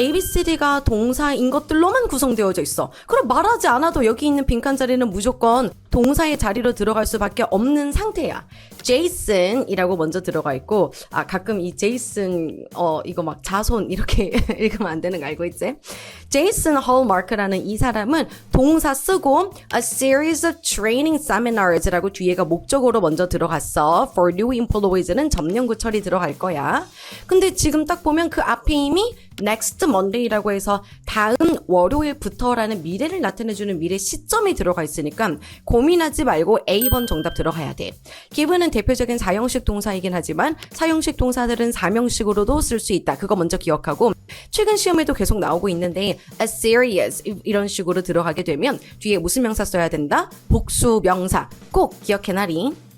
ABCD가 동사인 것들로만 구성되어져 있어. 그럼 말하지 않아도 여기 있는 빈칸 자리는 무조건 동사의 자리로 들어갈 수밖에 없는 상태야. 제이슨이라고 먼저 들어가 있고, 아, 가끔 이 제이슨, 어, 이거 막 자손 이렇게 읽으면 안 되는 거 알고 있지? 제이슨 홀마크라는 이 사람은 동사 쓰고 a series of training seminars라고 뒤에가 목적으로 먼저 들어갔어. For new employees는 점령구 처리 들어갈 거야. 근데 지금 딱 보면 그 앞에 이미 next Monday라고 해서 다음 월요일부터라는 미래를 나타내주는 미래 시점이 들어가 있으니까 고민하지 말고 A번 정답 들어가야 돼. given은 대표적인 사형식 동사이긴 하지만 사형식 동사들은 사명식으로도 쓸 수 있다. 그거 먼저 기억하고 최근 시험에도 계속 나오고 있는데 a serious 이- 이런 식으로 들어가게 되면 뒤에 무슨 명사 써야 된다? 복수 명사 꼭 기억해놔리.